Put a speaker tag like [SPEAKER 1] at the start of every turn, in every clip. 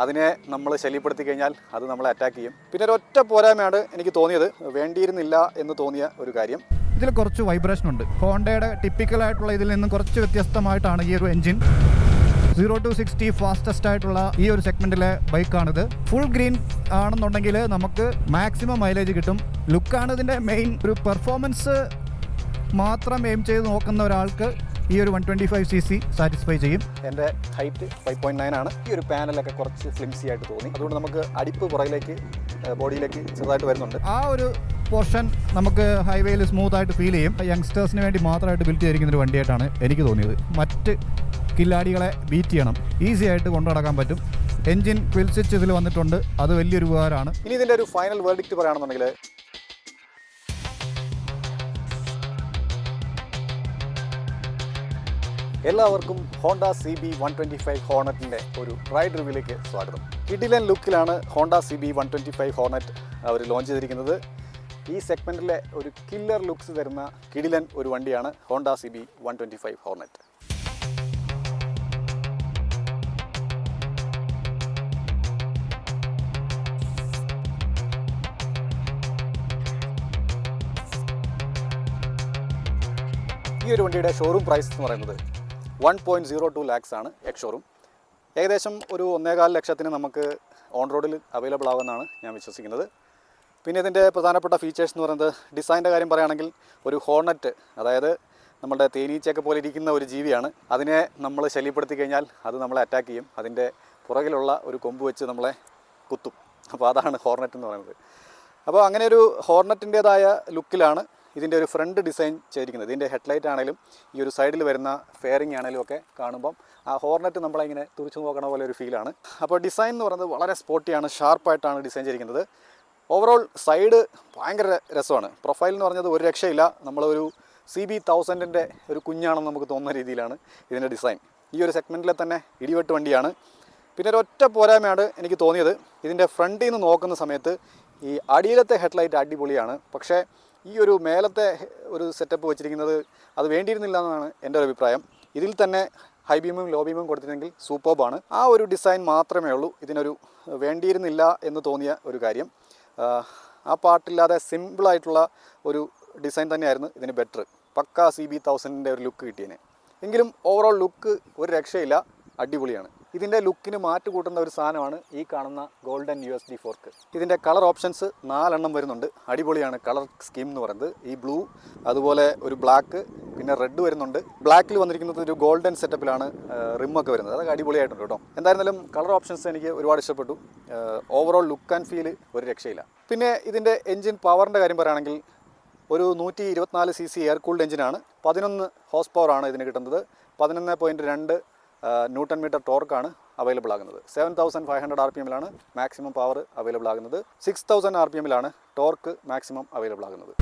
[SPEAKER 1] അതിനെ നമ്മൾ ശല്യപ്പെടുത്തി കഴിഞ്ഞാൽ അത് നമ്മളെ അറ്റാക്ക് ചെയ്യും. പിന്നെ ഒരു ഒറ്റ പോരായ്മയാണ് എനിക്ക് തോന്നിയത്. വേണ്ടിയിരുന്നില്ല എന്ന് തോന്നിയ ഒരു കാര്യം.
[SPEAKER 2] ഇതിൽ കുറച്ച് വൈബ്രേഷൻ ഉണ്ട്. ഹോണ്ടയുടെ ടിപ്പിക്കൽ ആയിട്ടുള്ള ഇതിൽ നിന്നും കുറച്ച് വ്യത്യസ്തമായിട്ടാണ് ഈ ഒരു engine zero to sixty fastest ആയിട്ടുള്ള ഈ ഒരു സെഗ്മെന്റിലെ ബൈക്കാണിത് ഫുൾ ഗ്രീൻ ആണെന്നുണ്ടെങ്കിൽ നമുക്ക് മാക്സിമം മൈലേജ് കിട്ടും. ലുക്കാണ് ഇതിന്റെ മെയിൻ ഒരു പെർഫോമൻസ് മാത്രം എയിം ചെയ്ത് നോക്കുന്ന ഒരാൾക്ക് ഈ ഒരു one twenty five C C satisfy ചെയ്യും.
[SPEAKER 1] എന്റെ ഹൈറ്റ് ഫൈവ് പോയിന്റ് നയൻ ആണ്. ഈ ഒരു പാനലൊക്കെ കുറച്ച് ഫ്ലിംസി ആയിട്ട് തോന്നി. അതുകൊണ്ട് നമുക്ക് അടിപ്പ് പുറകിലേക്ക് ബോഡിയിലേക്ക് ചെറുതായിട്ട് വരുന്നുണ്ട്.
[SPEAKER 2] ആ ഒരു പോർഷൻ നമുക്ക് ഹൈവേയിൽ സ്മൂത്ത് ആയിട്ട് ഫീൽ ചെയ്യും. യങ്സ്റ്റേഴ്സിന് വേണ്ടി മാത്രമായിട്ട് ബിൽറ്റ് ചെയ്തിരിക്കുന്ന ഒരു വണ്ടിയായിട്ടാണ് എനിക്ക് തോന്നിയത്. മറ്റ് കില്ലാടികളെ ബീറ്റ് ചെയ്യണം. ഈസി ആയിട്ട് കൊണ്ടുനടക്കാൻ പറ്റും. എൻജിൻ ക്വിൽ സ്വിച്ച് ഇതിൽ വന്നിട്ടുണ്ട്. അത് വലിയൊരു ഉപകാരമാണ്.
[SPEAKER 1] ഇനി ഇതിന്റെ ഒരു ഫൈനൽ വേർഡിക്റ്റ് പറയുകയാണെന്നുണ്ടെങ്കിൽ എല്ലാവർക്കും Honda C B one twenty five ഹോണറ്റിന്റെ ഒരു റൈഡ് റിവ്യൂലേക്ക് സ്വാഗതം. കിഡിലൻ ലുക്കിലാണ് Honda C B one twenty five Hornet അവർ ലോഞ്ച് ചെയ്തിരിക്കുന്നത്. ഈ സെഗ്മെന്റിലെ ഒരു കില്ലർ ലുക്സ് തരുന്ന കിഡിലൻ ഒരു വണ്ടിയാണ് Honda C B one twenty five Hornet ഈ ഒരു വണ്ടിയുടെ ഷോറൂം പ്രൈസ് എന്ന് പറയുന്നത് one point zero two lakhs ആണ് എക്ഷോറും ഏകദേശം ഒരു ഒന്നേകാൽ ലക്ഷത്തിന് നമുക്ക് ഓൺ റോഡിൽ അവൈലബിൾ ആകുമെന്നാണ് ഞാൻ വിശ്വസിക്കുന്നത്. പിന്നെ ഇതിന്റെ പ്രധാനപ്പെട്ട ഫീച്ചേഴ്സ് എന്ന് പറയുന്നത് ഡിസൈന്റെ കാര്യം പറയുകയാണെങ്കിൽ ഒരു ഹോർണറ്റ് അതായത് നമ്മുടെ തേനീച്ചയൊക്കെ പോലെ ഇരിക്കുന്ന ഒരു ജീവിയാണ്. അതിനെ നമ്മൾ ശല്യപ്പെടുത്തി കഴിഞ്ഞാൽ അത് നമ്മളെ അറ്റാക്ക് ചെയ്യും. അതിന്റെ പുറകിലുള്ള ഒരു കൊമ്പ് വെച്ച് നമ്മളെ കുത്തും. അപ്പോൾ അതാണ് ഹോർണറ്റ് എന്ന് പറയുന്നത്. അപ്പോൾ അങ്ങനെ ഒരു ഹോർണറ്റിന്റേതായ ലുക്കിലാണ് ഇതിന്റെ ഒരു ഫ്രണ്ട് ഡിസൈൻ ചെയ്തിരിക്കുന്നത്. ഇതിന്റെ ഹെഡ്ലൈറ്റ് ആണെങ്കിലും ഈ ഒരു സൈഡിൽ വരുന്ന ഫെയറിംഗ് ആണെങ്കിലും ഒക്കെ കാണുമ്പം ആ ഹോർണറ്റ് നമ്മളിങ്ങനെ തുറച്ചു നോക്കണ പോലെ ഒരു ഫീലാണ് അപ്പോൾ ഡിസൈൻ എന്ന് പറയുന്നത് വളരെ സ്പോർട്ടിയാണ് ഷാർപ്പായിട്ടാണ് ഡിസൈൻ ചെയ്തിരിക്കുന്നത്. ഓവറോൾ സൈഡ് ഭയങ്കര രസമാണ്. പ്രൊഫൈൽ എന്ന് പറഞ്ഞത് ഒരു രക്ഷയില്ല. നമ്മളൊരു സി ബി തൗസൻഡിന്റെ ഒരു കുഞ്ഞാണെന്ന് നമുക്ക് തോന്നുന്ന രീതിയിലാണ് ഇതിന്റെ ഡിസൈൻ. ഈ ഒരു സെഗ്മെന്റിലെ തന്നെ ഇടിവെട്ട് വണ്ടിയാണ്. പിന്നെ ഒരു ഒറ്റ പോരായ്മയാണ് എനിക്ക് തോന്നിയത്. ഇതിന്റെ ഫ്രണ്ടിൽ നിന്ന് നോക്കുന്ന സമയത്ത് ഈ അടിയിലത്തെ ഹെഡ്ലൈറ്റ് അടിപൊളിയാണ്. പക്ഷേ ഈ ഒരു മേലത്തെ ഒരു സെറ്റപ്പ് വെച്ചിരിക്കുന്നത് അത് വേണ്ടിയിരുന്നില്ല എന്നാണ് എന്റെ ഒരു അഭിപ്രായം. ഇതിൽ തന്നെ ഹൈ ബീമും ലോ ബീമും കൊടുത്തിരുന്നെങ്കിൽ സൂപ്പർബാണ് ആ ഒരു ഡിസൈൻ മാത്രമേ ഉള്ളൂ. ഇതിനൊരു വേണ്ടിയിരുന്നില്ല എന്ന് തോന്നിയ ഒരു കാര്യം. ആ പാട്ടില്ലാതെ സിമ്പിളായിട്ടുള്ള ഒരു ഡിസൈൻ തന്നെയായിരുന്നു ഇതിന് ബെറ്റർ പക്ക സി ബി തൗസൻഡിന്റെ ഒരു ലുക്ക് കിട്ടിയതിന് എങ്കിലും ഓവറോൾ ലുക്ക് ഒരു രക്ഷയില്ല. അടിപൊളിയാണ്. ഇതിന്റെ ലുക്കിന് മാറ്റ് കൂട്ടുന്ന ഒരു സാധനമാണ് ഈ കാണുന്ന golden U S D fork. ഇതിന്റെ കളർ ഓപ്ഷൻസ് നാലെണ്ണം വരുന്നുണ്ട്. അടിപൊളിയാണ് കളർ സ്കീം എന്ന് പറയുന്നത്. ഈ ബ്ലൂ അതുപോലെ ഒരു ബ്ലാക്ക് പിന്നെ റെഡ് വരുന്നുണ്ട്. ബ്ലാക്കിൽ വന്നിരിക്കുന്നത് ഒരു ഗോൾഡൻ സെറ്റപ്പിലാണ് റിമ്മൊക്കെ വരുന്നത്. അതൊക്കെ അടിപൊളിയായിട്ടുണ്ട് കേട്ടോ. എന്തായിരുന്നാലും കളർ ഓപ്ഷൻസ് എനിക്ക് ഒരുപാട് ഇഷ്ടപ്പെട്ടു. ഓവറോൾ ലുക്ക് ആൻഡ് ഫീൽ ഒരു രക്ഷയില്ല. പിന്നെ ഇതിന്റെ എൻജിൻ പവറിന്റെ കാര്യം പറയുകയാണെങ്കിൽ ഒരു നൂറ്റി ഇരുപത്തിനാല് സി സി എയർ കൂൾഡ് എഞ്ചിനാണ് പതിനൊന്ന് ഹോസ് പവറാണ് ഇതിന് കിട്ടുന്നത്. പതിനൊന്ന് പോയിന്റ് രണ്ട് ന്യൂട്ടൺ മീറ്റർ ടോർക്കാണ് അവൈലബിൾ ആകുന്നത് seven thousand five hundred R P എമ്മിലാണ് maximum power available ആകുന്നത്. സിക്സ് തൗസൻഡ് ആർ പി എമ്മിലാണ് ടോർക്ക് മാക്സിമം അവൈലബിൾ ആകുന്നത്.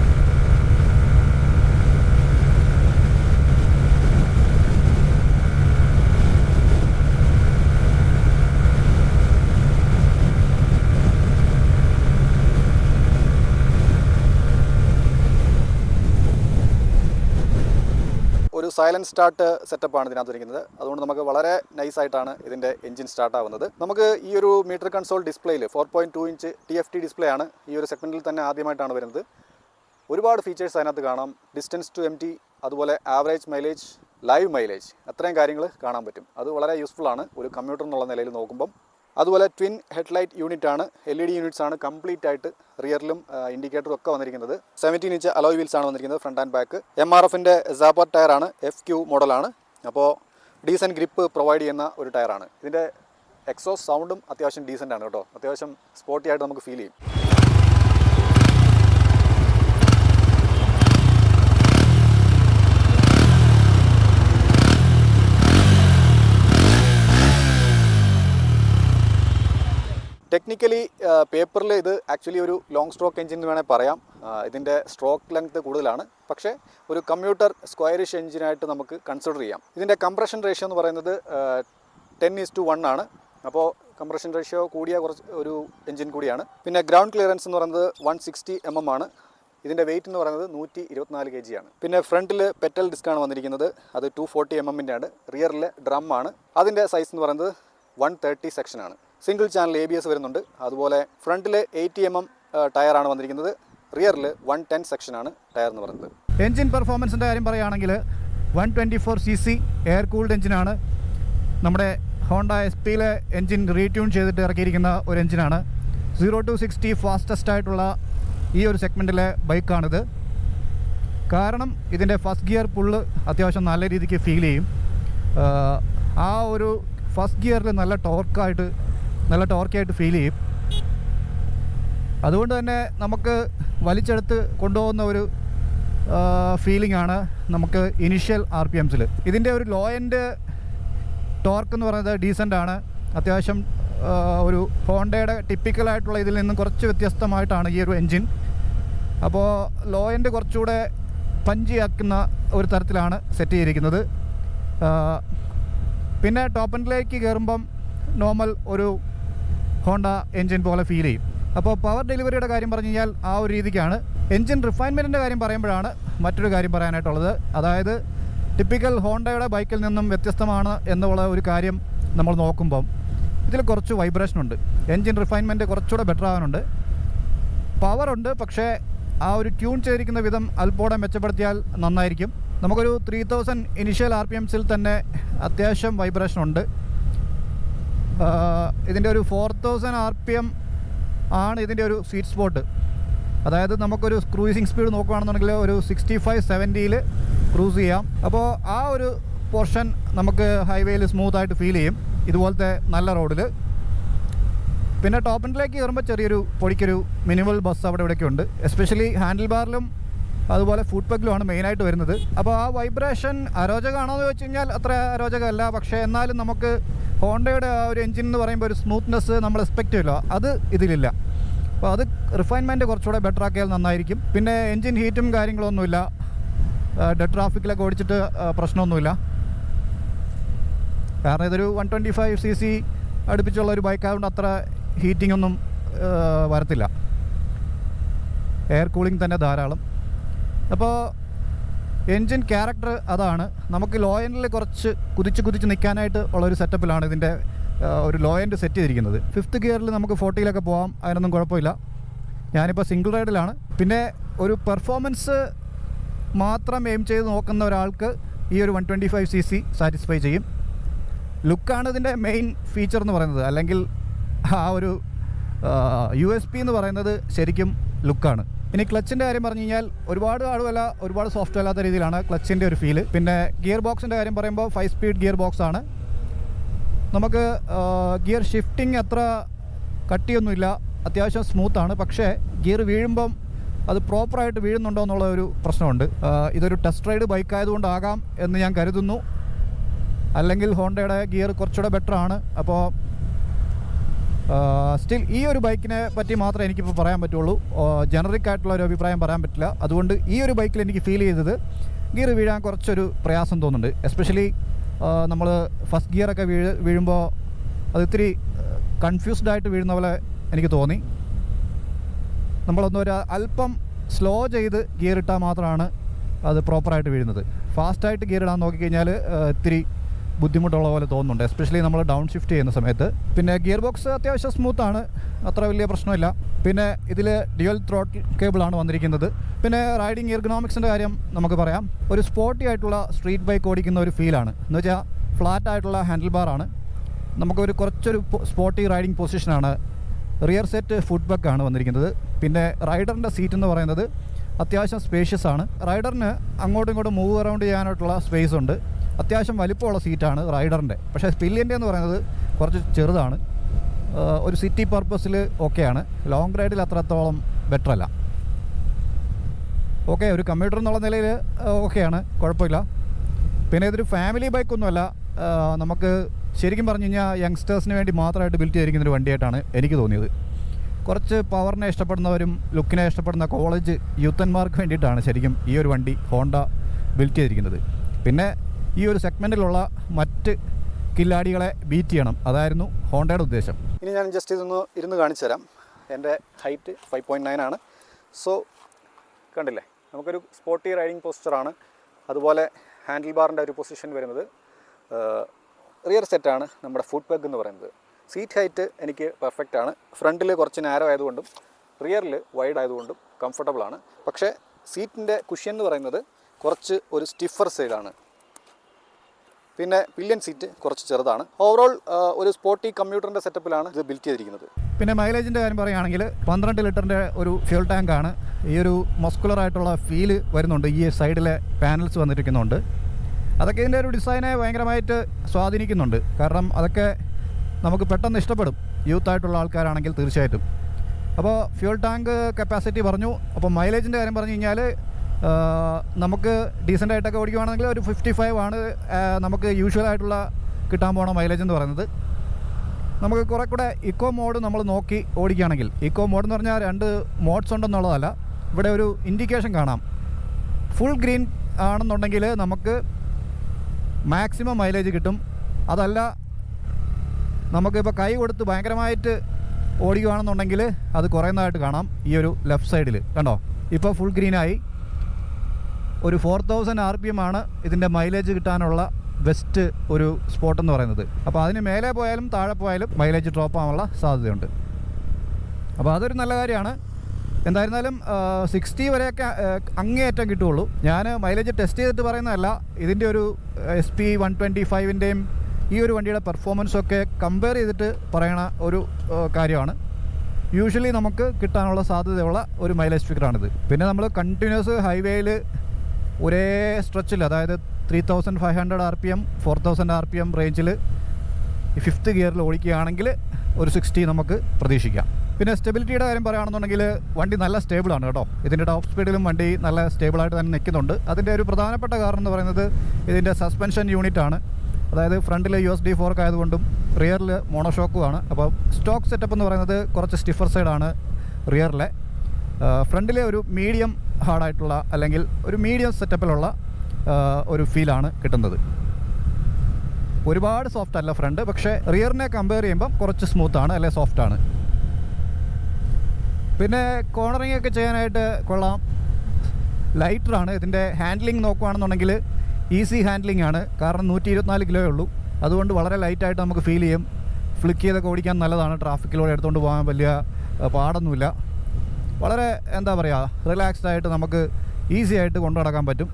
[SPEAKER 1] ഒരു സൈലന്റ് സ്റ്റാർട്ട് സെറ്റപ്പാണ് ഇതിനകത്ത് ഇരിക്കുന്നത്. അതുകൊണ്ട് നമുക്ക് വളരെ നൈസായിട്ടാണ് ഇതിന്റെ എഞ്ചിൻ സ്റ്റാർട്ട് ആവുന്നത്. നമുക്ക് ഈ ഒരു meter console ഡിസ്പ്ലേയിൽ four point two inch T F T display ആണ് ഈ ഒരു സെഗ്മെന്റിൽ തന്നെ ആദ്യമായിട്ടാണ് വരുന്നത്. ഒരുപാട് ഫീച്ചേഴ്സ് അതിനകത്ത് കാണാം. ഡിസ്റ്റൻസ് ടു എം ടി അതുപോലെ ആവറേജ് മൈലേജ് ലൈവ് മൈലേജ് അത്രയും കാര്യങ്ങൾ കാണാൻ പറ്റും. അത് വളരെ യൂസ്ഫുൾ ആണ്. ഒരു കമ്പ്യൂട്ടർ എന്നുള്ള നിലയിൽ നോക്കുമ്പം അതുപോലെ ട്വിൻ ഹെഡ്ലൈറ്റ് ആണ്. എൽ ഇ ഡി യൂണിറ്റ്സ് ആണ് കംപ്ലീറ്റ് ആയിട്ട് റിയറിലും ഇൻഡിക്കേറ്ററും ഒക്കെ വന്നിരിക്കുന്നത്. സെവന്റീൻ ഇഞ്ച് അലോയ് വീൽസ് ആണ് വന്നിരിക്കുന്നത് front and back M R എഫിന്റെ ടയർ ആണ് എഫ് ക്യു മോഡലാണ് അപ്പോൾ ഡീസന്റ് ഗ്രിപ്പ് പ്രൊവൈഡ് ചെയ്യുന്ന ഒരു ടയറാണ് ഇതിന്റെ എക്സോസ് സൗണ്ടും അത്യാവശ്യം ഡീസന്റ് ആണ് കേട്ടോ. അത്യാവശ്യം സ്പോർട്ടി ആയിട്ട് നമുക്ക് ഫീൽ ചെയ്യും. ടെക്നിക്കലി പേപ്പറിൽ ഇത് ആക്ച്വലി ഒരു ലോങ് സ്ട്രോക്ക് എഞ്ചിൻ എന്ന് വേണേൽ പറയാം ഇതിന്റെ സ്ട്രോക്ക് ലെങ്ത് കൂടുതലാണ്. പക്ഷേ ഒരു കമ്പ്യൂട്ടർ സ്ക്വയറിഷ് എഞ്ചിനായിട്ട് നമുക്ക് കൺസിഡർ ചെയ്യാം. ഇതിന്റെ കംപ്രഷൻ റേഷ്യോ എന്ന് പറയുന്നത് ടെൻ ഈസ് ടു വൺ ആണ്. അപ്പോൾ കംപ്രഷൻ റേഷ്യോ കൂടിയ കുറച്ച് ഒരു എഞ്ചിൻ കൂടിയാണ്. പിന്നെ ഗ്രൗണ്ട് ക്ലിയറൻസ് എന്ന് പറയുന്നത് വൺ സിക്സ്റ്റി എം എം ആണ്. ഇതിന്റെ വെയിറ്റ് എന്ന് പറയുന്നത് നൂറ്റി ഇരുപത്തിനാല് കെ ജി ആണ്. പിന്നെ ഫ്രണ്ടിൽ പെറ്റൽ ഡിസ്കാണ് വന്നിരിക്കുന്നത്. അത് ടു ഫോർട്ടി എം എമ്മിന്റെ ആണ്. റിയറിൽ ഡ്രം ആണ്. അതിന്റെ സൈസ് എന്ന് പറയുന്നത് വൺ തേർട്ടി സെക്ഷനാണ് single channel A B S വരുന്നുണ്ട്. അതുപോലെ ഫ്രണ്ടിൽ എയ്റ്റി എം എം ടയറാണ് വന്നിരിക്കുന്നത്. റിയറിൽ വൺ ടെൻ സെക്ഷനാണ് ടയർ എന്ന് പറയുന്നത്.
[SPEAKER 2] എൻജിൻ പെർഫോമൻസിന്റെ കാര്യം പറയുകയാണെങ്കിൽ one twenty four C C air cooled എഞ്ചിനാണ് നമ്മുടെ ഹോണ്ട എസ് പിയിലെ എൻജിൻ റീട്യൂൺ ചെയ്തിട്ട് ഇറക്കിയിരിക്കുന്ന ഒരു എഞ്ചിനാണ് സീറോ ടു സിക്സ്റ്റി ഫാസ്റ്റസ്റ്റ് ആയിട്ടുള്ള ഈ ഒരു സെഗ്മെന്റിലെ ബൈക്കാണിത്. കാരണം ഇതിന്റെ ഫസ്റ്റ് ഗിയർ പുള്ള് അത്യാവശ്യം നല്ല രീതിക്ക് ഫീൽ ചെയ്യും. ആ ഒരു ഫസ്റ്റ് ഗിയറിൽ നല്ല ടോർക്കായിട്ട് നല്ല ടോർക്കായിട്ട് ഫീൽ ചെയ്യും. അതുകൊണ്ട് തന്നെ നമുക്ക് വലിച്ചെടുത്ത് കൊണ്ടുപോകുന്ന ഒരു ഫീലിംഗ് ആണ് നമുക്ക് ഇനിഷ്യൽ ആർ പി എംസിൽ ഇതിന്റെ ഒരു ലോ എൻഡ് ടോർക്ക് എന്ന് പറയുന്നത് ഡീസന്റ് ആണ്. അത്യാവശ്യം ഒരു ഹോണ്ടയുടെ ടിപ്പിക്കലായിട്ടുള്ള ഇതിൽ നിന്നും കുറച്ച് വ്യത്യസ്തമായിട്ടാണ് ഈ ഒരു എൻജിൻ അപ്പോൾ ലോ എൻഡ് കുറച്ചുകൂടെ പഞ്ചിയാക്കുന്ന ഒരു തരത്തിലാണ് സെറ്റ് ചെയ്തിരിക്കുന്നത്. പിന്നെ ടോപ്പ് എൻഡിലേക്ക് കയറുമ്പം നോർമൽ ഒരു ഹോണ്ട എൻജിൻ പോലെ ഫീൽ ചെയ്യും. അപ്പോൾ പവർ ഡെലിവറിയുടെ കാര്യം പറഞ്ഞു കഴിഞ്ഞാൽ ആ ഒരു രീതിക്കാണ്. എൻജിൻ റിഫൈൻമെന്റിന്റെ കാര്യം പറയുമ്പോഴാണ് മറ്റൊരു കാര്യം പറയാനായിട്ടുള്ളത്. അതായത് ടിപ്പിക്കൽ ഹോണ്ടയുടെ ബൈക്കിൽ നിന്നും വ്യത്യസ്തമാണ് എന്നുള്ള ഒരു കാര്യം നമ്മൾ നോക്കുമ്പം ഇതിൽ കുറച്ച് വൈബ്രേഷൻ ഉണ്ട്. എൻജിൻ റിഫൈൻമെന്റ് കുറച്ചുകൂടെ ബെറ്റർ ആവാനുണ്ട്. പവറുണ്ട് പക്ഷേ ആ ഒരു ട്യൂൺ ചെയ്തിരിക്കുന്ന വിധം അല്പോടെ മെച്ചപ്പെടുത്തിയാൽ നന്നായിരിക്കും. നമുക്കൊരു three thousand initial R P എംസിൽ തന്നെ അത്യാവശ്യം വൈബ്രേഷൻ ഉണ്ട്. ഇതിന്റെ ഒരു four thousand R P M ആണ് ഇതിന്റെ ഒരു സ്വീറ്റ് സ്പോട്ട് അതായത് നമുക്കൊരു ക്രൂസിങ് സ്പീഡ് നോക്കുകയാണെന്നുണ്ടെങ്കിൽ ഒരു സിക്സ്റ്റി ഫൈവ് സെവന്റിയിൽ ക്രൂസ് ചെയ്യാം. അപ്പോൾ ആ ഒരു പോർഷൻ നമുക്ക് ഹൈവേയിൽ സ്മൂത്തായിട്ട് ഫീൽ ചെയ്യും. ഇതുപോലത്തെ നല്ല റോഡിൽ പിന്നെ ടോപ്പ് എൻഡിലേക്ക് കയറുമ്പോൾ ചെറിയൊരു പൊടിക്കൊരു മിനിമൽ ബസ് അവിടെ ഇവിടെയൊക്കെ ഉണ്ട്. എസ്പെഷ്യലി ഹാൻഡിൽ ബാറിലും അതുപോലെ ഫുഡ് പഗ്ലുമാണ് മെയിനായിട്ട് വരുന്നത്. അപ്പോൾ ആ വൈബ്രേഷൻ അരോചകമാണോ എന്ന് ചോദിച്ചു കഴിഞ്ഞാൽ അത്ര അരോചകമല്ല. പക്ഷേ എന്നാലും നമുക്ക് ഹോണ്ടയുടെ ആ ഒരു എഞ്ചിൻ എന്ന് പറയുമ്പോൾ ഒരു സ്മൂത്ത്നെസ് നമ്മൾ എക്സ്പെക്റ്റ് ചെയ്യില്ല. അത് ഇതിലില്ല. അപ്പോൾ അത് റിഫൈൻമെന്റ് കുറച്ചുകൂടെ ബെറ്റർ ആക്കിയാൽ നന്നായിരിക്കും. പിന്നെ എഞ്ചിൻ ഹീറ്റും കാര്യങ്ങളൊന്നുമില്ല. ഡെഡ് ട്രാഫിക്കിലൊക്കെ ഓടിച്ചിട്ട് പ്രശ്നമൊന്നുമില്ല. കാരണം ഇതൊരു one twenty five C C അടുപ്പിച്ചുള്ള ഒരു ബൈക്ക് ആയതുകൊണ്ട് അത്ര ഹീറ്റിംഗ് ഒന്നും വരത്തില്ല. എയർ കൂളിംഗ് തന്നെ ധാരാളം. അപ്പോൾ എൻജിൻ ക്യാരക്ടർ അതാണ്. നമുക്ക് ലോ കുറച്ച് കുതിച്ച് കുതിച്ച് നിൽക്കാനായിട്ട് ഉള്ളൊരു സെറ്റപ്പിലാണ് ഇതിന്റെ ഒരു ലോ എൻഡ് സെറ്റ് ചെയ്തിരിക്കുന്നത്. ഫിഫ്ത്ത് ഗിയറിൽ നമുക്ക് ഫോർട്ടിയിലൊക്കെ പോകാം അതിനൊന്നും കുഴപ്പമില്ല. ഞാനിപ്പോൾ സിംഗിൾ റൈഡിലാണ് പിന്നെ ഒരു പെർഫോമൻസ് മാത്രം എയിം ചെയ്ത് നോക്കുന്ന ഒരാൾക്ക് ഈ ഒരു one twenty five C C satisfy ചെയ്യും. ലുക്കാണ് ഇതിന്റെ മെയിൻ ഫീച്ചർ എന്ന് പറയുന്നത്. അല്ലെങ്കിൽ ആ ഒരു യു എസ് പി എന്ന് പറയുന്നത് ശരിക്കും ലുക്കാണ് ഇനി ക്ലച്ചിന്റെ കാര്യം പറഞ്ഞു കഴിഞ്ഞാൽ ഒരുപാട് ആളുമല്ല ഒരുപാട് സോഫ്റ്റ് അല്ലാത്ത രീതിയിലാണ് ക്ലച്ചിന്റെ ഒരു ഫീൽ പിന്നെ ഗിയർ ബോക്സിന്റെ കാര്യം പറയുമ്പോൾ ഫൈവ് സ്പീഡ് ഗിയർ ബോക്സ് ആണ്. നമുക്ക് ഗിയർ ഷിഫ്റ്റിംഗ് അത്ര കട്ടിയൊന്നുമില്ല. അത്യാവശ്യം സ്മൂത്താണ് പക്ഷേ ഗിയർ വീഴുമ്പം അത് പ്രോപ്പറായിട്ട് വീഴുന്നുണ്ടോ എന്നുള്ള ഒരു പ്രശ്നമുണ്ട്. ഇതൊരു ടെസ്റ്റ് റൈഡ് ബൈക്ക് ആയതുകൊണ്ടാകാം എന്ന് ഞാൻ കരുതുന്നു. അല്ലെങ്കിൽ ഹോണ്ടയുടെ ഗിയർ കുറച്ചുകൂടെ ബെറ്റർ ആണ്. അപ്പോൾ സ്റ്റിൽ ഈ ഒരു ബൈക്കിനെ പറ്റി മാത്രമേ എനിക്കിപ്പോൾ പറയാൻ പറ്റുള്ളൂ. ജനറിക് ആയിട്ടുള്ള ഒരു അഭിപ്രായം പറയാൻ പറ്റില്ല. അതുകൊണ്ട് ഈ ഒരു ബൈക്കിൽ എനിക്ക് ഫീൽ ചെയ്തത് ഗിയർ വീഴാൻ കുറച്ചൊരു പ്രയാസം തോന്നുന്നുണ്ട്. എസ്പെഷ്യലി നമ്മൾ ഫസ്റ്റ് ഗിയറൊക്കെ വീഴ് വീഴുമ്പോൾ അത് ഇത്തിരി കൺഫ്യൂസ്ഡ് ആയിട്ട് വീഴുന്ന പോലെ എനിക്ക് തോന്നി. നമ്മളൊന്നൊരു അല്പം സ്ലോ ചെയ്ത് ഗിയർ ഇട്ടാൽ മാത്രമാണ് അത് പ്രോപ്പറായിട്ട് വീഴുന്നത്. ഫാസ്റ്റായിട്ട് ഗിയർ ഇടാൻ നോക്കിക്കഴിഞ്ഞാൽ ഇത്തിരി ബുദ്ധിമുട്ടുള്ള പോലെ തോന്നുന്നുണ്ട്. എസ്പെഷ്യലി നമ്മൾ ഡൗൺ ഷിഫ്റ്റ് ചെയ്യുന്ന സമയത്ത്. പിന്നെ ഗിയർ ബോക്സ് അത്യാവശ്യം സ്മൂത്താണ് അത്ര വലിയ പ്രശ്നമില്ല. പിന്നെ ഇതിൽ ഡ്യുവൽ ത്രോട്ടിൽ കേബിളാണ് വന്നിരിക്കുന്നത്. പിന്നെ റൈഡിങ് ഇർഗണോമിക്സിന്റെ കാര്യം നമുക്ക് പറയാം. ഒരു സ്പോർട്ടി ആയിട്ടുള്ള സ്ട്രീറ്റ് ബൈക്ക് ഓടിക്കുന്ന ഒരു ഫീലാണ് എന്ന് വെച്ചാൽ ഫ്ലാറ്റ് ആയിട്ടുള്ള ഹാൻഡിൽ ബാറാണ് നമുക്കൊരു കുറച്ചൊരു സ്പോർട്ടി റൈഡിങ് പൊസിഷനാണ് റിയർ സെറ്റ് ഫുഡ് ആണ് വന്നിരിക്കുന്നത്. പിന്നെ റൈഡറിന്റെ സീറ്റ് എന്ന് പറയുന്നത് അത്യാവശ്യം സ്പേഷ്യസ് ആണ്. റൈഡറിന് അങ്ങോട്ടും ഇങ്ങോട്ടും മൂവ് അറൗണ്ട് ചെയ്യാനായിട്ടുള്ള സ്പേസ് ഉണ്ട്. അത്യാവശ്യം വലിപ്പമുള്ള സീറ്റാണ് റൈഡറിന്റെ. പക്ഷേ സ്പില്ലിന്റെ എന്ന് പറയുന്നത് കുറച്ച് ചെറുതാണ്. ഒരു സിറ്റി പർപ്പസിൽ ഓക്കെയാണ്. ലോങ് റൈഡിൽ അത്രത്തോളം ബെറ്റർ അല്ല ഓക്കെ ഒരു കമ്പ്യൂട്ടർ എന്നുള്ള നിലയിൽ ഓക്കെയാണ്. കുഴപ്പമില്ല. പിന്നെ ഇതൊരു ഫാമിലി ബൈക്കൊന്നുമല്ല. നമുക്ക് ശരിക്കും പറഞ്ഞു കഴിഞ്ഞാൽ യങ്സ്റ്റേഴ്സിന് വേണ്ടി മാത്രമായിട്ട് ബിൽറ്റ് ചെയ്തിരിക്കുന്ന ഒരു വണ്ടിയായിട്ടാണ് എനിക്ക് തോന്നിയത്. കുറച്ച് പവറിനെ ഇഷ്ടപ്പെടുന്നവരും ലുക്കിനെ ഇഷ്ടപ്പെടുന്ന കോളേജ് യൂത്തന്മാർക്ക് വേണ്ടിയിട്ടാണ് ശരിക്കും ഈ ഒരു വണ്ടി ഹോണ്ട ബിൽറ്റ് ചെയ്തിരിക്കുന്നത്. പിന്നെ ഈ ഒരു സെഗ്മെന്റിലുള്ള മറ്റ് കില്ലാടികളെ ബീറ്റ് ചെയ്യണം. അതായിരുന്നു ഹോണ്ടയുടെ ഉദ്ദേശം.
[SPEAKER 1] ഇനി ഞാൻ ജസ്റ്റ് ഇതൊന്ന് ഇരുന്ന് കാണിച്ചു തരാം. എന്റെ ഹൈറ്റ് ഫൈവ് പോയിന്റ് നയൻ ആണ്. സോ കണ്ടില്ലേ? നമുക്കൊരു സ്പോർട്ടി റൈഡിങ് പോസ്റ്ററാണ് അതുപോലെ ഹാൻഡിൽ ബാറിന്റെ ഒരു പൊസിഷൻ വരുന്നത്. റിയർ സെറ്റാണ് നമ്മുടെ ഫുഡ് പെഗ് എന്ന് പറയുന്നത്. സീറ്റ് ഹൈറ്റ് എനിക്ക് പെർഫെക്റ്റ് ആണ്. ഫ്രണ്ടിൽ കുറച്ച് നാരോ ആയതുകൊണ്ടും റിയറിൽ വൈഡ് ആയതുകൊണ്ടും കംഫർട്ടബിൾ ആണ്. പക്ഷേ സീറ്റിന്റെ കുഷ്യൻ എന്ന് പറയുന്നത് കുറച്ച് ഒരു സ്റ്റിഫർ സൈഡാണ് പിന്നെ പില്യൻ സീറ്റ് കുറച്ച് ചെറുതാണ്. ഓവറോൾ ഒരു സ്പോർട്ടി കമ്പ്യൂട്ടറിന്റെ സെറ്റപ്പിലാണ് ഇത് ബിൽറ്റ് ചെയ്തിരിക്കുന്നത്.
[SPEAKER 2] പിന്നെ മൈലേജിന്റെ കാര്യം പറയുകയാണെങ്കിൽ പന്ത്രണ്ട് ലിറ്ററിന്റെ ഒരു ഫ്യൂൽ ആണ്. ഈ ഒരു മസ്കുലർ ആയിട്ടുള്ള ഫീൽ വരുന്നുണ്ട്. ഈ സൈഡിലെ പാനൽസ് വന്നിരിക്കുന്നുണ്ട്. അതൊക്കെ ഇതിന്റെ ഒരു ഡിസൈനെ ഭയങ്കരമായിട്ട് സ്വാധീനിക്കുന്നുണ്ട്. കാരണം അതൊക്കെ നമുക്ക് പെട്ടെന്ന് ഇഷ്ടപ്പെടും. യൂത്ത് ആയിട്ടുള്ള ആൾക്കാരാണെങ്കിൽ തീർച്ചയായിട്ടും. അപ്പോൾ ഫ്യൂൽ ടാങ്ക് കപ്പാസിറ്റി പറഞ്ഞു. അപ്പോൾ മൈലേജിന്റെ കാര്യം പറഞ്ഞു കഴിഞ്ഞാൽ നമുക്ക് ഡീസന്റ് ആയിട്ടൊക്കെ ഓടിക്കുവാണെങ്കിൽ ഒരു ഫിഫ്റ്റി ഫൈവ് ആണ് നമുക്ക് യൂഷ്വൽ ആയിട്ടുള്ള കിട്ടാൻ പോണ മൈലേജ് എന്ന് പറയുന്നത്. നമുക്ക് കുറെ കൂടെ ഇക്കോ മോഡ് നമ്മൾ നോക്കി ഓടിക്കുകയാണെങ്കിൽ ഇക്കോ മോഡ് എന്ന് പറഞ്ഞാൽ രണ്ട് മോഡ്സ് ഉണ്ടെന്നുള്ളതല്ല ഇവിടെ ഒരു ഇൻഡിക്കേഷൻ കാണാം. ഫുൾ ഗ്രീൻ ആണെന്നുണ്ടെങ്കിൽ നമുക്ക് മാക്സിമം മൈലേജ് കിട്ടും. അതല്ല നമുക്കിപ്പോൾ കൈ കൊടുത്ത് ഭയങ്കരമായിട്ട് ഓടിക്കുകയാണെന്നുണ്ടെങ്കിൽ അത് കുറയുന്നതായിട്ട് കാണാം ഈ ഒരു ലെഫ്റ്റ് സൈഡിൽ കണ്ടോ? ഇപ്പോൾ ഫുൾ ഗ്രീനായി ഒരു four thousand R P M ആണ് ഇതിന്റെ മൈലേജ് കിട്ടാനുള്ള ബെസ്റ്റ് ഒരു സ്പോട്ട് എന്ന് പറയുന്നത്. അപ്പോൾ അതിന് മേലെ പോയാലും താഴെ പോയാലും മൈലേജ് ഡ്രോപ്പ് ആവാനുള്ള സാധ്യതയുണ്ട്. അപ്പോൾ അതൊരു നല്ല കാര്യമാണ്. എന്തായിരുന്നാലും സിക്സ്റ്റി വരെയൊക്കെ അങ്ങേയറ്റം കിട്ടുകയുള്ളൂ. ഞാൻ മൈലേജ് ടെസ്റ്റ് ചെയ്തിട്ട് പറയുന്നതല്ല ഇതിന്റെ ഒരു എസ് പി വൺ ട്വന്റി ഫൈവിന്റെയും ഈ ഒരു വണ്ടിയുടെ പെർഫോമൻസൊക്കെ കമ്പയർ ചെയ്തിട്ട് പറയണ ഒരു കാര്യമാണ്. യൂഷ്വലി നമുക്ക് കിട്ടാനുള്ള സാധ്യതയുള്ള ഒരു മൈലേജ് ഫിഗറാണിത് പിന്നെ നമ്മൾ കണ്ടിന്യൂസ് ഹൈവേയിൽ ഒരേ സ്ട്രെച്ചിൽ അതായത് three thousand five hundred R P M four thousand R P M റേഞ്ചിൽ ഈ ഫിഫ്ത്ത് ഗിയറിൽ ഓടിക്കുകയാണെങ്കിൽ ഒരു സിക്സ്റ്റി നമുക്ക് പ്രതീക്ഷിക്കാം. പിന്നെ സ്റ്റെബിലിറ്റിയുടെ കാര്യം പറയുകയാണെന്നുണ്ടെങ്കിൽ വണ്ടി നല്ല സ്റ്റേബിളാണ് കേട്ടോ. ഇതിന്റെ ടോപ്പ് സ്പീഡിലും വണ്ടി നല്ല സ്റ്റേബിളായിട്ട് തന്നെ നിൽക്കുന്നുണ്ട്. അതിന്റെ ഒരു പ്രധാനപ്പെട്ട കാരണം എന്ന് പറയുന്നത് ഇതിന്റെ സസ്പെൻഷൻ യൂണിറ്റാണ് അതായത് ഫ്രണ്ടിൽ യു എസ് ഡി ഫോർക്ക് ആയതുകൊണ്ടും റിയറിൽ മോണോഷോക്കുമാണ് അപ്പോൾ സ്റ്റോക്ക് സെറ്റപ്പ് എന്ന് പറയുന്നത് കുറച്ച് സ്റ്റിഫർ സൈഡാണ് റിയറിലെ ഫ്രണ്ടിലെ ഒരു മീഡിയം ഹാർഡായിട്ടുള്ള അല്ലെങ്കിൽ ഒരു മീഡിയം സെറ്റപ്പിലുള്ള ഒരു ഫീലാണ് കിട്ടുന്നത്. ഒരുപാട് സോഫ്റ്റ് അല്ല ഫ്രണ്ട് പക്ഷേ റിയറിനെ കമ്പയർ ചെയ്യുമ്പം കുറച്ച് സ്മൂത്താണ് അല്ലെ സോഫ്റ്റാണ് പിന്നെ കോർണറിങ് ഒക്കെ ചെയ്യാനായിട്ട് കൊള്ളാം. ലൈറ്ററാണ് ഇതിന്റെ ഹാൻഡ്ലിംഗ് നോക്കുകയാണെന്നുണ്ടെങ്കിൽ ഈസി ഹാൻഡ്ലിംഗ് ആണ്. കാരണം നൂറ്റി ഇരുപത്തിനാല് കിലോയേ ഉള്ളൂ. അതുകൊണ്ട് വളരെ ലൈറ്റായിട്ട് നമുക്ക് ഫീൽ ചെയ്യും. ഫ്ലിക്ക് ചെയ്തൊക്കെ ഓടിക്കാൻ നല്ലതാണ്. ട്രാഫിക്കിലൂടെ എടുത്തുകൊണ്ട് പോകാൻ വലിയ പാടൊന്നുമില്ല. വളരെ എന്താ പറയുക റിലാക്സ്ഡ് ആയിട്ട് നമുക്ക് ഈസി ആയിട്ട് കൊണ്ടു നടക്കാൻ പറ്റും.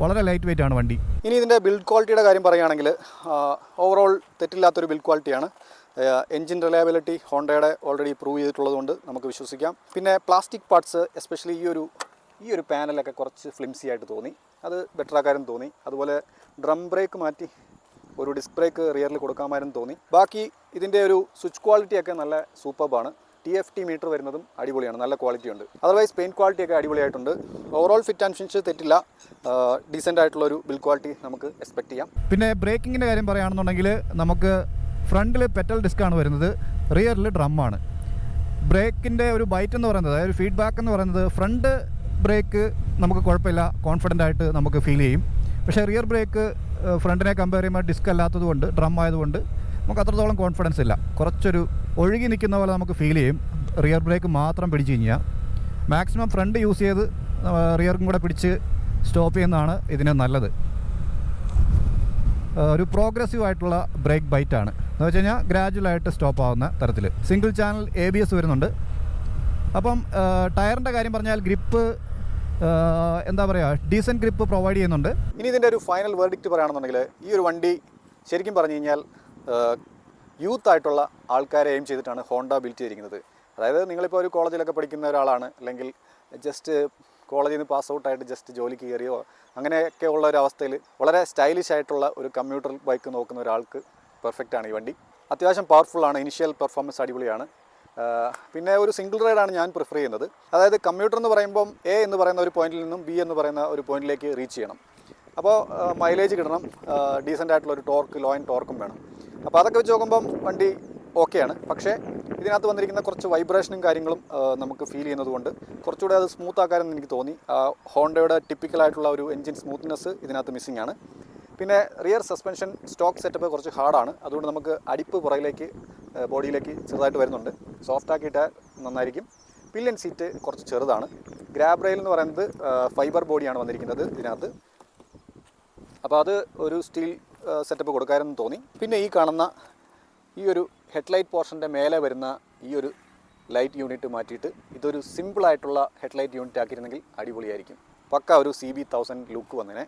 [SPEAKER 2] വളരെ ലൈറ്റ് വെയിറ്റ് ആണ് വണ്ടി.
[SPEAKER 1] ഇനി ഇതിന്റെ ബിൽഡ് ക്വാളിറ്റിയുടെ കാര്യം പറയുകയാണെങ്കിൽ ഓവറോൾ തെറ്റില്ലാത്തൊരു ബിൽഡ് ക്വാളിറ്റിയാണ് എൻജിൻ റിലയബിലിറ്റി ഹോണ്ടയുടെ ഓൾറെഡി പ്രൂവ് ചെയ്തിട്ടുള്ളതുകൊണ്ട് നമുക്ക് വിശ്വസിക്കാം. പിന്നെ പ്ലാസ്റ്റിക് പാർട്സ് എസ്പെഷ്യലി ഈ ഒരു ഈ ഒരു പാനലൊക്കെ കുറച്ച് ഫ്ലിംസി ആയിട്ട് തോന്നി. അത് ബെറ്റർ ആക്കാനും തോന്നി. അതുപോലെ ഡ്രം ബ്രേക്ക് മാറ്റി ഒരു ഡിസ്ക് ബ്രേക്ക് റിയറിൽ കൊടുക്കാമായിരുന്നു തോന്നി. ബാക്കി ഇതിന്റെ ഒരു സ്വിച്ച് ക്വാളിറ്റിയൊക്കെ നല്ല സൂപ്പർബാണ് ടി എഫ് ടി മീറ്റർ വരുന്നതും അടിപൊളിയാണ്. നല്ല ക്വാളിറ്റി ഉണ്ട്. അതർവൈസ് പെയിന്റ് ക്വാളിറ്റി ഒക്കെ അടിപൊളിയായിട്ടുണ്ട്. ഓവറോൾ ഫിറ്റ് ആൻഡ് ഫിനിഷ് തെറ്റില്ല. ഡീസെന്റ് ആയിട്ടുള്ള ഒരു ബിൽ ക്വാളിറ്റി നമുക്ക് എക്സ്പെക്ട് ചെയ്യാം.
[SPEAKER 2] പിന്നെ ബ്രേക്കിങ്ങിന്റെ കാര്യം പറയുകയാണെന്നുണ്ടെങ്കിൽ നമുക്ക് ഫ്രണ്ടിൽ പെറ്റൽ ഡിസ്ക്കാണ് വരുന്നത്. റിയറിൽ ഡ്രമ്മാണ് ബ്രേക്കിന്റെ ഒരു ബൈറ്റ് എന്ന് പറയുന്നത് അതായത് ഫീഡ്ബാക്ക് എന്ന് പറയുന്നത് ഫ്രണ്ട് ബ്രേക്ക് നമുക്ക് കുഴപ്പമില്ല. കോൺഫിഡന്റ് ആയിട്ട് നമുക്ക് ഫീൽ ചെയ്യും. പക്ഷേ റിയർ ബ്രേക്ക് ഫ്രണ്ടിനെ കമ്പയർ ചെയ്യുമ്പോൾ ഡിസ്ക് അല്ലാത്തതുകൊണ്ട് ഡ്രം ആയതുകൊണ്ട് നമുക്ക് അത്രത്തോളം കോൺഫിഡൻസ് ഇല്ല. കുറച്ചൊരു ഒഴുകി നിൽക്കുന്ന പോലെ നമുക്ക് ഫീൽ ചെയ്യും. റിയർ ബ്രേക്ക് മാത്രം പിടിച്ച് കഴിഞ്ഞാൽ മാക്സിമം ഫ്രണ്ട് യൂസ് ചെയ്ത് റിയറും കൂടെ പിടിച്ച് സ്റ്റോപ്പ് ചെയ്യുന്നതാണ് ഇതിന് നല്ലത്. ഒരു പ്രോഗ്രസീവ് ആയിട്ടുള്ള ബ്രേക്ക് ബൈറ്റ് ആണ്. എന്ന് വെച്ച് കഴിഞ്ഞാൽ ഗ്രാജുവൽ ആയിട്ട് സ്റ്റോപ്പ് ആവുന്ന തരത്തിൽ single channel A B S വരുന്നുണ്ട്. അപ്പം ടയറിന്റെ കാര്യം പറഞ്ഞാൽ ഗ്രിപ്പ് എന്താ പറയുക ഡീസന്റ് ഗ്രിപ്പ് പ്രൊവൈഡ് ചെയ്യുന്നുണ്ട്.
[SPEAKER 1] ഇനി ഇതിന്റെ ഒരു ഫൈനൽ വേർഡിക്റ്റ് പറയുകയാണെന്നുണ്ടെങ്കിൽ ഈ ഒരു വണ്ടി ശരിക്കും പറഞ്ഞു കഴിഞ്ഞാൽ യൂത്ത് ആയിട്ടുള്ള ആൾക്കാരെ എയിം ചെയ്തിട്ടാണ് ഹോണ്ട ബിൽറ്റ് ചെയ്തിരിക്കുന്നത്. അതായത് നിങ്ങളിപ്പോൾ ഒരു കോളേജിലൊക്കെ പഠിക്കുന്ന ഒരാളാണ് അല്ലെങ്കിൽ ജസ്റ്റ് കോളേജിൽ നിന്ന് പാസ് ഔട്ടായിട്ട് ജസ്റ്റ് ജോലിക്ക് കയറിയോ അങ്ങനെയൊക്കെ ഉള്ള ഒരു അവസ്ഥയിൽ വളരെ സ്റ്റൈലിഷ് ആയിട്ടുള്ള ഒരു കമ്പ്യൂട്ടർ ബൈക്ക് നോക്കുന്ന ഒരാൾക്ക് പെർഫെക്റ്റ് ആണ് ഈ വണ്ടി. അത്യാവശ്യം പവർഫുള്ളാണ് ഇനിഷ്യൽ പെർഫോമൻസ് അടിപൊളിയാണ്. പിന്നെ ഒരു സിംഗിൾ റൈഡാണ് ഞാൻ പ്രിഫർ ചെയ്യുന്നത്. അതായത് കമ്പ്യൂട്ടർ എന്ന് പറയുമ്പം എ എന്ന് പറയുന്ന ഒരു പോയിന്റിൽ നിന്നും ബി എന്ന് പറയുന്ന ഒരു പോയിന്റിലേക്ക് റീച്ച് ചെയ്യണം. അപ്പോൾ മൈലേജ് കിട്ടണം ഡീസന്റ് ആയിട്ടുള്ള ഒരു ടോർക്ക് ലോ ആൻഡ് ടോർക്കും വേണം. അപ്പോൾ അതൊക്കെ വെച്ച് നോക്കുമ്പം വണ്ടി ഓക്കെയാണ്. പക്ഷേ ഇതിനകത്ത് വന്നിരിക്കുന്ന കുറച്ച് വൈബ്രേഷനും കാര്യങ്ങളും നമുക്ക് ഫീൽ ചെയ്യുന്നതുകൊണ്ട് കുറച്ചുകൂടെ അത് സ്മൂത്ത് ആക്കാനെന്ന് എനിക്ക് തോന്നി. ഹോണ്ടയുടെ ടിപ്പിക്കലായിട്ടുള്ള ഒരു എൻജിൻ സ്മൂത്ത്നെസ് ഇതിനകത്ത് മിസ്സിംഗ് ആണ്. പിന്നെ റിയർ സസ്പെൻഷൻ സ്റ്റോക്ക് സെറ്റപ്പ് കുറച്ച് ഹാർഡാണ് അതുകൊണ്ട് നമുക്ക് അടിപ്പ് പുറകിലേക്ക് ബോഡിയിലേക്ക് ചെറുതായിട്ട് വരുന്നുണ്ട്. സോഫ്റ്റ് ആക്കിയിട്ട് നന്നായിരിക്കും. പില്ലൻ സീറ്റ് കുറച്ച് ചെറുതാണ്. ഗ്രാബ് റെയിൽ എന്ന് പറയുന്നത് ഫൈബർ ബോഡിയാണ് വന്നിരിക്കുന്നത് ഇതിനകത്ത്. അപ്പോൾ അത് ഒരു സ്റ്റീൽ സെറ്റപ്പ് കൊടുക്കാമെന്ന് തോന്നി. പിന്നെ ഈ കാണുന്ന ഈ ഒരു ഹെഡ്ലൈറ്റ് പോർഷന്റെ മേലെ വരുന്ന ഈ ഒരു ലൈറ്റ് യൂണിറ്റ് മാറ്റിയിട്ട് ഇതൊരു സിമ്പിളായിട്ടുള്ള ഹെഡ്ലൈറ്റ് യൂണിറ്റ് ആക്കിയിരുന്നെങ്കിൽ അടിപൊളിയായിരിക്കും. പക്ക ഒരു സി ബി തൗസൻഡ് ലുക്ക് വന്നേനെ.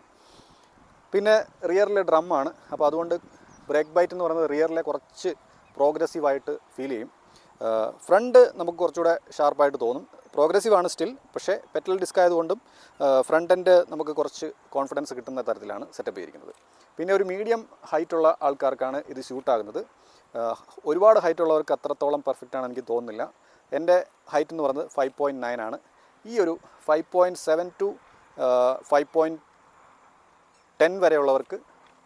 [SPEAKER 1] പിന്നെ റിയറിലെ ഡ്രമ്മാണ് അപ്പോൾ അതുകൊണ്ട് ബ്രേക്ക് ബൈറ്റ് എന്ന് പറയുന്നത് റിയറിലെ കുറച്ച് പ്രോഗ്രസീവായിട്ട് ഫീൽ ചെയ്യും. ഫ്രണ്ട് നമുക്ക് കുറച്ചുകൂടെ ഷാർപ്പായിട്ട് തോന്നും. പ്രോഗ്രസീവ് ആണ് സ്റ്റിൽ പക്ഷേ പെറ്റൽ ഡിസ്ക് ആയതുകൊണ്ടും ഫ്രണ്ട് എൻഡ് നമുക്ക് കുറച്ച് കോൺഫിഡൻസ് കിട്ടുന്ന തരത്തിലാണ് സെറ്റപ്പ് ചെയ്തിരിക്കുന്നത്. പിന്നെ ഒരു മീഡിയം ഹൈറ്റുള്ള ആൾക്കാർക്കാണ് ഇത് ഷൂട്ടാകുന്നത് ഒരുപാട് ഹൈറ്റുള്ളവർക്ക് അത്രത്തോളം പെർഫെക്റ്റ് ആണ് എനിക്ക് തോന്നുന്നില്ല. എന്റെ ഹൈറ്റ് എന്ന് പറയുന്നത് ഫൈവ് പോയിന്റ് നയൻ ആണ്. ഈ ഒരു five point seven to five point ten വരെയുള്ളവർക്ക്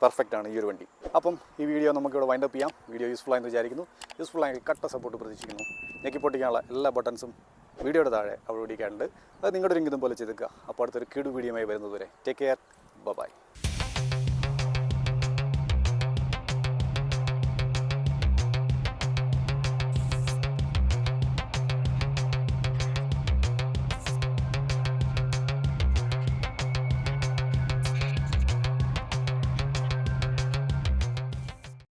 [SPEAKER 1] perfect ആണ് ഈ ഒരു വണ്ടി. അപ്പം ഈ വീഡിയോ നമുക്കിവിടെ വൈൻഡപ്പ് ചെയ്യാം. വീഡിയോ യൂസ്ഫുൾ ആയെന്ന് വിചാരിക്കുന്നു. യൂസ്ഫുൾ ആയെങ്കിൽ കട്ട സപ്പോർട്ട് പ്രതീക്ഷിക്കുന്നു. ഞെക്കി പൊട്ടിക്കാനുള്ള എല്ലാ ബട്ടൺസും വീഡിയോയുടെ താഴെ അവിടെ ഓടിക്കാറുണ്ട് അത് നിങ്ങളുടെ ഒരു ഇംഗിതം പോലെ ചെയ്തേക്കുക. അപ്പോൾ അടുത്തൊരു കിടു വീഡിയോയുമായി വരുന്നതുവരെ. Take care bye